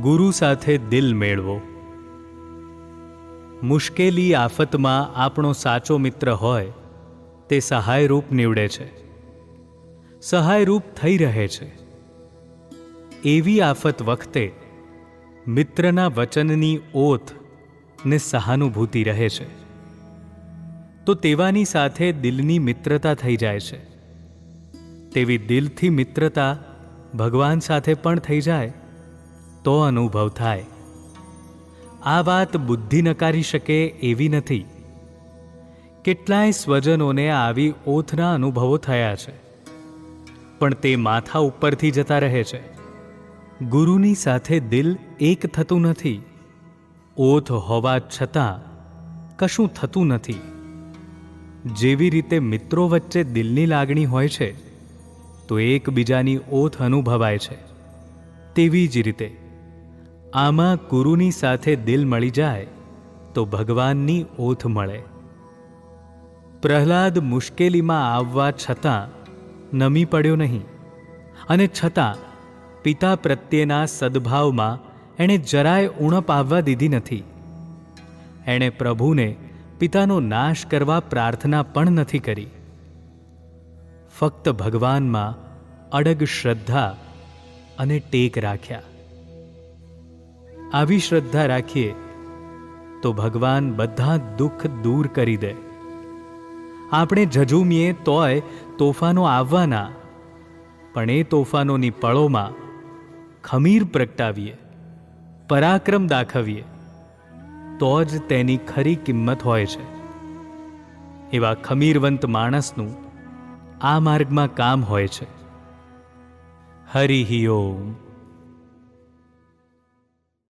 ગુરુ સાથે દિલ મેળવો. મુશ્કેલી આફતમાં આપણો સાચો મિત્ર હોય, તે સહાયરૂપ નીવડે છે. સહાયરૂપ થઈ રહે છે. એવી આફત વખતે મિત્રના વચનની ઓથ ને સહાનુભૂતિ રહે છે. તો તેવાની સાથે દિલની મિત્રતા થઈ જાય છે. તેવી દિલથી મિત્રતા ભગવાન સાથે પણ થઈ જાય તો અનુભવ થાય. આ વાત બુદ્ધિ નકારી શકે એવી નથી. કેટલાય સ્વજનોને આવી ઓથના અનુભવો થયા છે. પણ તે માથા ઉપરથી જતા રહે છે. ગુરુની સાથે દિલ એક થતું નથી. ઓથ હોવા છતાં કશું થતું નથી. જેવી રીતે મિત્રો વચ્ચે દિલની લાગણી હોય છે, તો એકબીજાની ઓથ અનુભવાય છે. તેવી જ રીતે આમાં ગુરુની સાથે દિલ મળી જાય તો ભગવાનની ઓથ મળે. પ્રહલાદ મુશ્કેલીમાં આવવા છતાં નમી પડ્યો નહીં અને છતાં પિતા પ્રત્યેના સદભાવમાં એણે જરાય ઉણપ આવવા દીધી નથી. એણે પ્રભુને પિતાનો નાશ કરવા પ્રાર્થના પણ નથી કરી. ફક્ત ભગવાનમાં અડગ શ્રદ્ધા અને ટેક રાખ્યા. આવી શ્રદ્ધા રાખીએ, તો ભગવાન બધા દુઃખ દૂર કરી દે. આપણે ઝઝૂમીએ તોય તોફાનો આવવાના, પણ એ તોફાનોની પળોમાં ખમીર પ્રગટાવીએ, પરાક્રમ દાખવીએ, તો જ તેની ખરી કિંમત હોય છે. એવા ખમીરવંત માણસનું આ માર્ગમાં કામ હોય છે. હરિ ઓમ.